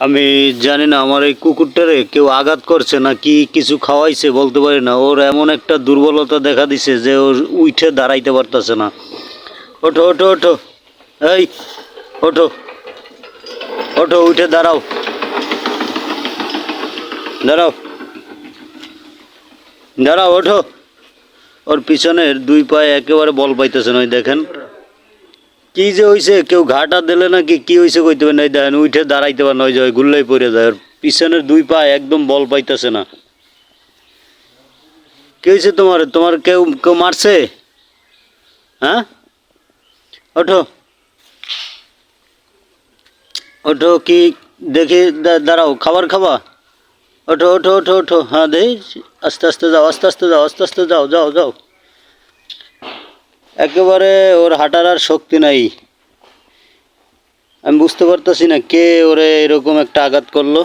আমি জানি না, আমার এই কুকুরটারে কেউ আঘাত করছে না কি কিছু খাওয়াইছে বলতে পারি না। ওর এমন একটা দুর্বলতা দেখা দিছে যে ওর উঠে দাঁড়াইতে পারতেছে না। ওঠো ওঠো ওঠো। এই, ওঠো। ওঠো, উঠে দাঁড়াও। দাঁড়াও। দাঁড়াও, ওঠো। ওর পিছনের দুই পায়ে একেবারে বল পাইতেছে না, ওই দেখেন। কি যে হইছে, কেউ ঘাটা দিলে নাকি কি হইছে কইতে পারে নাই দেখেন, উঠে দাঁড়াইতে পারে নয় ওই যে গুল্লাই পড়ে যায়। পিছনের দুই পা একদম বল পাইতেছে না। কি হয়েছে তোমার? তোমার কেউ কেউ মারছে? হ্যাঁ? ওঠো। ওঠো, কি দেখি দাঁড়াও, খাবার খাবা? ওঠো ওঠো ওঠো ওঠো। হ্যাঁ দেই, আস্তে আস্তে যাও, আস্তে আস্তে যাও, আস্তে আস্তে যাও যাও যাও। একেবারে ওর হাঁটার আর শক্তি নাই। আমি বুঝতে পারতেছি না কে ওরে এরকম একটা আঘাত করল।